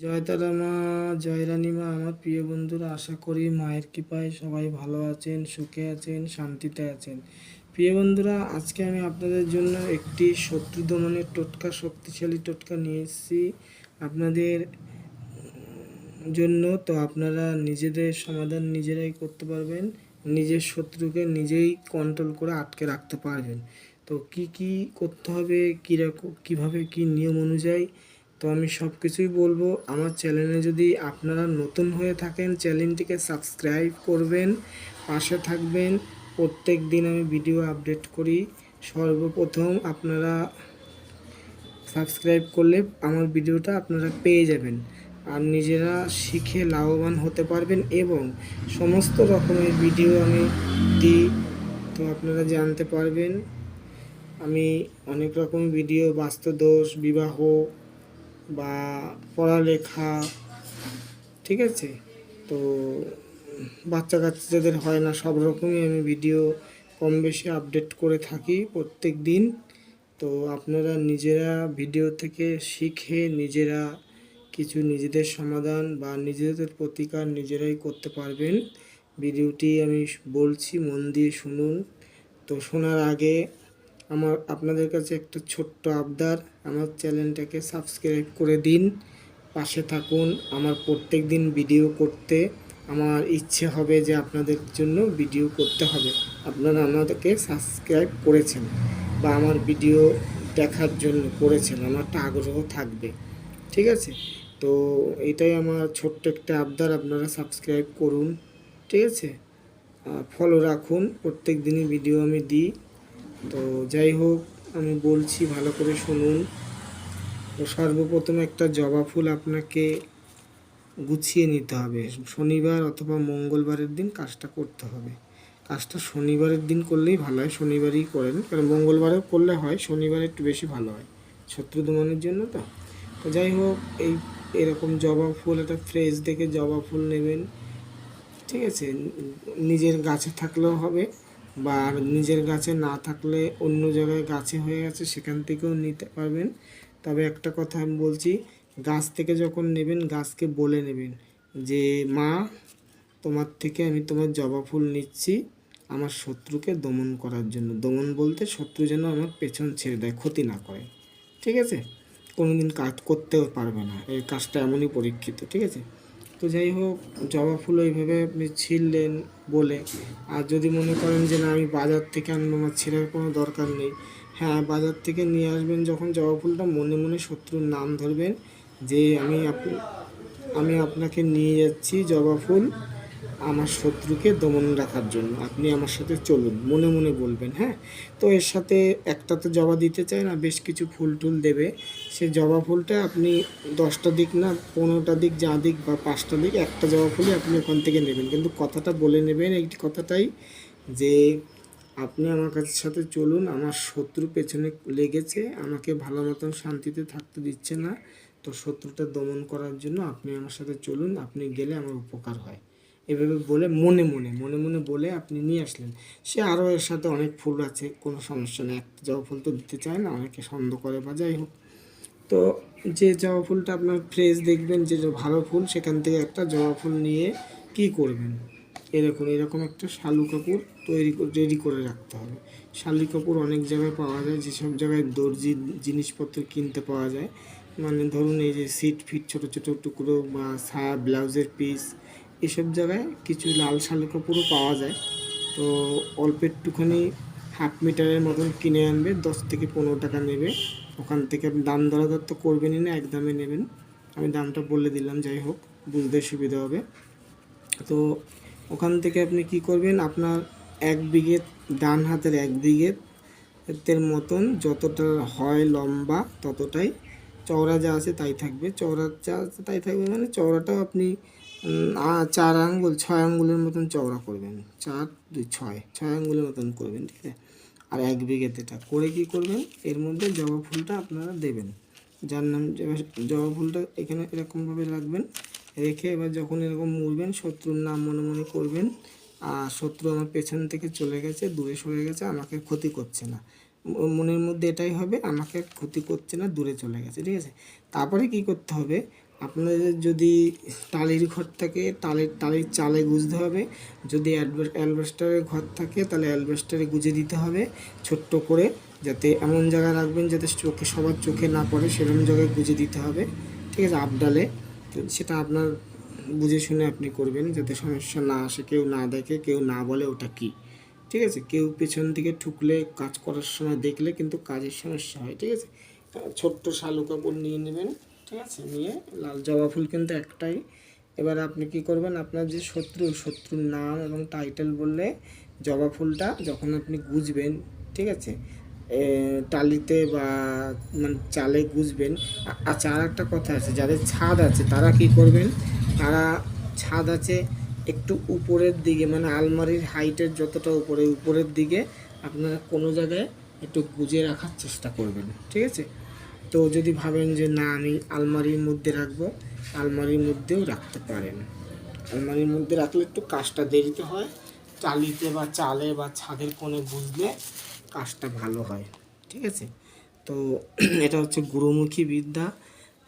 জয় তারা মা, জয় রানী মা, আমার প্রিয় বন্ধুরা, আশা করি মায়ের কৃপায় সবাই ভালো আছেন, সুখে আছেন, শান্তিতে আছেন। প্রিয় বন্ধুরা, আজকে আমি আপনাদের জন্য একটি শত্রু দমনের টোটকা, শক্তিশালী টোটকা নিয়ে এসেছি আপনাদের জন্য। তো আপনারা নিজেদের সমাধান নিজেরাই করতে পারবেন, নিজের শত্রুকে নিজেই কন্ট্রোল করে আটকে রাখতে পারবেন। তো কি কি করতে হবে, কীরকম, কীভাবে কি নিয়ম অনুযায়ী তো আমি সব কিছুই বলব। আমার চ্যানেলে যদি আপনারা নতুন হয়ে থাকেন চ্যানেলটিকে সাবস্ক্রাইব করবেন, পাশে থাকবেন। প্রত্যেক দিন আমি ভিডিও আপডেট করি। সর্বপ্রথম আপনারা সাবস্ক্রাইব করলে আমার ভিডিওটা আপনারা পেয়ে যাবেন। আর নিজেরা শিখে লাভবান হতে পারবেন এবং সমস্ত রকমের ভিডিও আমি দিই, তো আপনারা জানতে পারবেন। আমি অনেক রকম ভিডিও বাস্তুদোষ, বিবাহ বা পড়ালেখা, ঠিক আছে? তো বাচ্চা কাচ্চা যাদের হয় না, সব রকমই আমি ভিডিও কম বেশি আপডেট করে থাকি প্রত্যেক দিন তো আপনারা নিজেরা ভিডিও থেকে শিখে নিজেরা কিছু নিজেদের সমাধান বা নিজেদের প্রতিকার নিজেরাই করতে পারবেন। ভিডিওটি আমি বলছি, মন দিয়ে শুনুন। তো শোনার আগে আমার আপনাদের কাছে একটা ছোট্ট আবদার। আমার চ্যানেলটাকে সাবস্ক্রাইব করে দিন, পাশে থাকুন, আমার প্রত্যেক দিন ভিডিও করতে। আমার ইচ্ছে হবে যে আপনাদের জন্য ভিডিও করতে হবে। আপনারা আমাদেরকে সাবস্ক্রাইব করেছেন বা আমার ভিডিও দেখার জন্য করেছেন আমার একটা আগ্রহ থাকবে। ঠিক আছে? তো এটাই আমার ছোট্ট একটা আবদার, আপনারা সাবস্ক্রাইব করুন। ঠিক আছে? ফলো রাখুন, প্রত্যেক দিনই ভিডিও আমি দিই। তো যাই হোক, আমি বলছি ভালো করে শুনুন। তো সর্বপ্রথম একটা জবা ফুল আপনাকে গুছিয়ে নিতে হবে। শনিবার অথবা মঙ্গলবারের দিন কাজটা করতে হবে। কাজটা শনিবারের দিন করলেই ভালো হয়, শনিবারই করেন। কারণ মঙ্গলবারেও করলে হয়, শনিবার একটু বেশি ভালো হয়, শত্রু দমনের জন্য তো। তো যাই হোক, এই এরকম জবা ফুল, একটা ফ্রেশ দেখে জবা ফুল নেবেন। ঠিক আছে, নিজের গাছে থাকলেও হবে। বা নিজের গাছে না থাকলে অন্য জায়গায় গাছে হয়ে গেছে, সেখান থেকেও নিতে পারবেন। তবে একটা কথা আমি বলছি, গাছ থেকে যখন নেবেন, গাছকে বলে নেবেন যে, মা, তোমার থেকে আমি তোমার জবা ফুল নিচ্ছি আমার শত্রুকে দমন করার জন্য। দমন বলতে শত্রু যেন আমার পেছন ছেড়ে দেয়, ক্ষতি না করে। ঠিক আছে? কোনোদিন কাজ করতেও পারবে না। এই কাজটা এমনই পরীক্ষিত, ঠিক আছে? তো যাই হোক, জবা ফুল ওইভাবে আপনি ছিললেন বলে। আর যদি মনে করেন যে না, আমি বাজার থেকে আনব, আমার ছেলের কোনো দরকার নেই। হ্যাঁ বাজার থেকে নিয়ে আসবেন, যখন জবা ফুলটা মনে মনে শত্রুর নাম ধরবেন যে, আমি আমি আপনাকে নিয়ে যাচ্ছি জবা ফুল। আমার শত্রুকে দমন রাখার জন্য আপনি আমার সাথে চলুন, মনে মনে বলবেন হ্যাঁ? তো এর সাথে একটা তো জবা দিতে চায় না, বেশ কিছু ফুল টুল দেবে। সে জবা ফুলটা আপনি দশটা দিক না, পনেরোটা দিক, যা দিক বা পাঁচটা দিক, একটা জবা ফুলই আপনি ওখান থেকে নেবেন। কিন্তু কথাটা বলে নেবেন এই কথাটাই যে, আপনি আমার কাছে সাথে চলুন, আমার শত্রু পেছনে লেগেছে, আমাকে ভালো মতন শান্তিতে থাকতে দিচ্ছে না। তো শত্রুটা দমন করার জন্য আপনি আমার সাথে চলুন, আপনি গেলে আমার উপকার হয়। এভাবে বলে মনে মনে মনে মনে বলে আপনি নিয়ে আসলেন। সে আরও এর সাথে অনেক ফুল আছে, কোনো সমস্যা নেই। একটা জবা ফুল তো দিতে চায় না, অনেকে সন্দেহ করে বা যাই হোক। তো যে জবা ফুলটা আপনার ফ্রেশ দেখবেন, যে ভালো ফুল, সেখান থেকে একটা জবা ফুল নিয়ে কি করবেন? এরকম এরকম একটা শালু কাপড় তৈরি রেডি করে রাখতে হবে। শালু কাপড় অনেক জায়গায় পাওয়া যায়, যেসব জায়গায় দর্জি জিনিসপত্র কিনতে পাওয়া যায়। মানে ধরুন এই যে সিট ফিট ছোটো ছোটো টুকরো বা সায়া ব্লাউজের পিস এসব জায়গায় কিছু লাল শালু কাপড়ও পাওয়া যায়। তো অল্প একটুখানি হাফ মিটারের মতন কিনে আনবে, দশ থেকে পনেরো টাকা নেবে। ওখান থেকে আপনি দাম দরাদর তো করবেনই না একদমে নেবেন। আমি দামটা বলে দিলাম, যাই হোক, বুঝতে সুবিধা হবে। তো ওখান থেকে আপনি কি করবেন, আপনার এক বিঘে ডান হাতের এক বিঘে এর মতন যতটা হয় লম্বা ততটাই, চওড়া যা আছে তাই থাকবে। চওড়া যা আছে তাই থাকবে মানে চওড়াটাও আপনি চার আঙ্গুল, ছয় আঙ্গুলের মতন চওড়া করবেন। চার, দুই, ছয় ছয় আঙ্গুলের মতন করবেন, ঠিক আছে? আর এক বিঘেতে এটা করে কি করবেন? এর মধ্যে জবা ফুলটা আপনারা দেবেন। যার নাম জবা- ফুলটা এখানে এরকমভাবে রাখবেন। রেখে এবার যখন এরকম মুড়বেন, শত্রুর নাম মনে মনে করবেন। আর শত্রু আমার পেছন থেকে চলে গেছে, দূরে সরে গেছে, আমাকে ক্ষতি করছে না। মনের মধ্যে এটাই হবে, আমাকে ক্ষতি করছে না, দূরে চলে গেছে, ঠিক আছে? তারপরে কি করতে হবে? আপনাদের যদি টালির ঘর থাকে, টালির টালির চালে গুজতে হবে। যদি অ্যালবেস্টারের ঘর থাকে, তাহলে অ্যালবেস্টারে গুঁজে দিতে হবে ছোট্ট করে, যাতে এমন জায়গায় রাখবেন যাতে চোখে, সবার চোখে না পড়ে, সেরকম জায়গায় গুঁজে দিতে হবে। ঠিক আছে, আপডালে। সেটা আপনার বুঝে শুনে আপনি করবেন, যাতে সমস্যা না আসে, কেউ না দেখে, কেউ না বলে ওটা কী। ঠিক আছে, কেউ পেছন দিকে ঠুকলে, কাজ করার সময় দেখলে কিন্তু কাজের সমস্যা হয়। ঠিক আছে, ছোট্ট শালু কাপড় নিয়ে নেবেন। ঠিক আছে, নিয়ে লাল জবা ফুল কিন্তু একটাই। এবার আপনি কি করবেন, আপনার যে শত্রু, শত্রুর নাম এবং টাইটেল বললে জবা ফুলটা যখন আপনি গুজবেন, ঠিক আছে টালিতে বা মানে চালে গুজবেন আচ্ছা আর একটা কথা আছে, যাদের ছাদ আছে, তারা কি করবেন, তারা ছাদ আছে একটু উপরের দিকে মানে আলমারির হাইটের যতটা উপরে, উপরের দিকে আপনারা কোনো জায়গায় একটু গুজে রাখার চেষ্টা করবেন, ঠিক আছে? তো যদি ভাবেন যে না, আমি আলমারির মধ্যে রাখব, আলমারির মধ্যেও রাখতে পারেন। আলমারির মধ্যে রাখলে একটু কাজটা দেরিতে হয়, চালিতে বা চালে বা ছাদের কোণে বুঝলে কাজটা ভালো হয়, ঠিক আছে? তো এটা হচ্ছে গুরুমুখী বিদ্যা,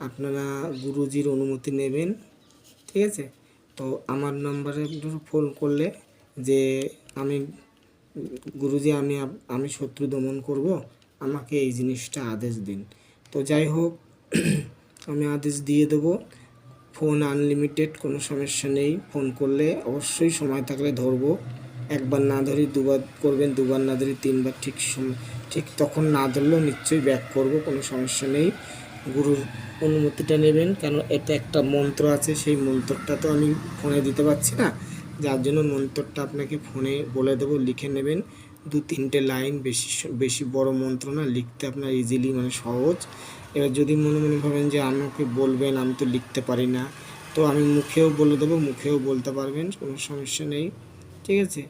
আপনারা গুরুজির অনুমতি নেবেন, ঠিক আছে? তো আমার নম্বরে ফোন করলে যে, আমি, গুরুজি, আমি আমি শত্রু দমন করব, আমাকে এই জিনিসটা আদেশ দিন। তো যাই হোক, আমি আদেশ দিয়ে দেবো। ফোন আনলিমিটেড, কোনো সমস্যা নেই। ফোন করলে অবশ্যই সময় থাকলে ধরবো। একবার না ধরি, দুবার করবেন, দুবার না ধরি, তিনবার ঠিক ঠিক তখন না ধরলেও নিশ্চয়ই ব্যাক করব, কোনো সমস্যা নেই। গুরুর অনুমতিটা নেবেন, কেন এটা একটা মন্ত্র আছে, সেই মন্ত্রটা তো আমি ফোনে দিতে পারছি না। যার জন্য মন্ত্রটা আপনাকে ফোনে বলে দেবো, লিখে নেবেন। দু তিনটে লাইন বেশি বেশি বড় মন্ত্র না, লিখতে আপনার ইজিলি মানে সহজ। এবার যদি মনে মনে ভাবেন যে আমাকে বলবেন, আমি তো লিখতে পারি না, তো আমি মুখেও বলে দেবো, মুখেও বলতে পারবেন, কোনো সমস্যা নেই, ঠিক আছে?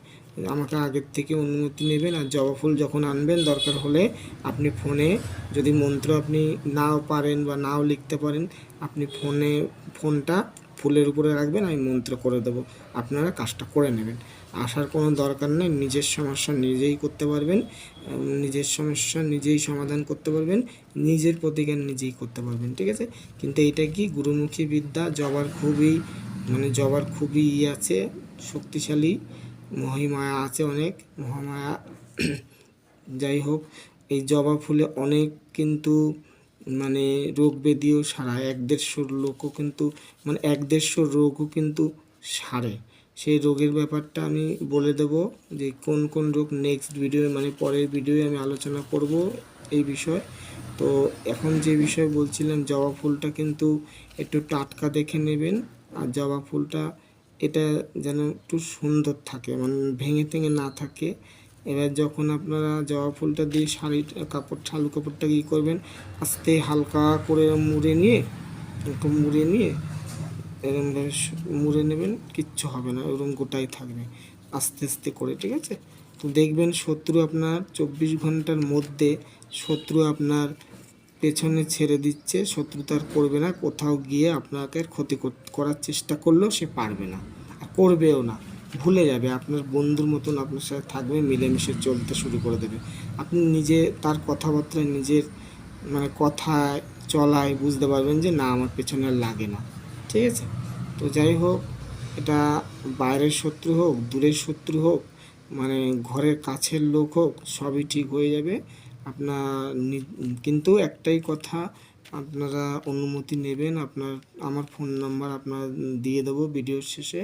আমাকে আগের থেকে অনুমতি নেবেন আর জবা ফুল যখন আনবেন দরকার হলে আপনি ফোনে যদি মন্ত্র আপনি নাও পারেন বা নাও লিখতে পারেন, আপনি ফোনে, ফোনটা ফুলের উপরে রাখবেন, আমি মন্ত্র করে দেবো। আপনারা কাজটা করে নেবেন। আসার কোনো দরকার নেই। নিজের সমস্যা নিজেই করতে পারবেন নিজের সমস্যা নিজেই সমাধান করতে পারবেন, নিজের প্রতিকার নিজেই করতে পারবেন, ঠিক আছে? কিন্তু এটা কি গুরুমুখী বিদ্যা? জবার খুবই মানে জবার খুবই ই আছে, শক্তিশালী, মহিমায়া আছে অনেক, মহামায়া। যাই হোক, এই জবা ফুলে অনেক কিন্তু মানে রোগ ব্যাধিও সারায়। এক দেড়শো লোকও কিন্তু মানে এক দেড়শো রোগও কিন্তু সারে। সেই রোগের ব্যাপারটা আমি বলে দেব যে কোন কোন রোগ নেক্সট ভিডিও মানে পরের ভিডিওয়ে আমি আলোচনা করব এই বিষয়। তো এখন যে বিষয় বলছিলাম, জবা ফুলটা কিন্তু একটু টাটকা দেখে নেবেন। আর জবা ফুলটা, এটা যেন একটু সুন্দর থাকে মানে ভেঙে টেঙে না থাকে। এবার যখন আপনারা জবা ফুলটা দিয়ে শাড়ি, কাপড়, শালু কাপড়টা কী করবেন, আস্তে হালকা করে মুড়ে নিয়ে, একটু মুড়ে নিয়ে এরমভাবে মুড়ে নেবেন, কিচ্ছু হবে না ওরকম গোটাই থাকবে। আস্তে আস্তে করে, ঠিক আছে? তো দেখবেন শত্রু আপনার চব্বিশ ঘণ্টার মধ্যে শত্রু আপনার পেছনে ছেড়ে দিচ্ছে, শত্রু তার করবে না, কোথাও গিয়ে আপনাকে ক্ষতি করার চেষ্টা করলেও সে পারবে না। আর করবেও না, ভুলে যাবে, আপনার বন্ধুর মতন আপনার সাথে থাকবে, মিলেমিশে চলতে শুরু করে দেবে। আপনি নিজে তার কথাবার্তায়, নিজের মানে কথায়, চলায় বুঝতে পারবেন যে, না, আমার পেছনে আর লাগে না। ঠিক আছে? তো যাই হোক, এটা বাইরের শত্রু হোক, দূরের শত্রু হোক মানে ঘরের কাছের লোক হোক, সবই ঠিক হয়ে যাবে। আপনার কিন্তু একটাই কথা, আপনারা অনুমতি নেবেন, আপনার, আমার ফোন নাম্বার আপনার দিয়ে দেবো ভিডিওর শেষে।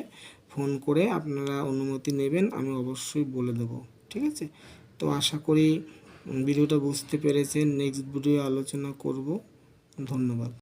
ফোন করে আপনারা অনুমতি নেবেন, আমি অবশ্যই বলে দেবো, ঠিক আছে? তো আশা করি ভিডিওটা বুঝতে পেরেছেন। নেক্সট ভিডিও আলোচনা করব। ধন্যবাদ।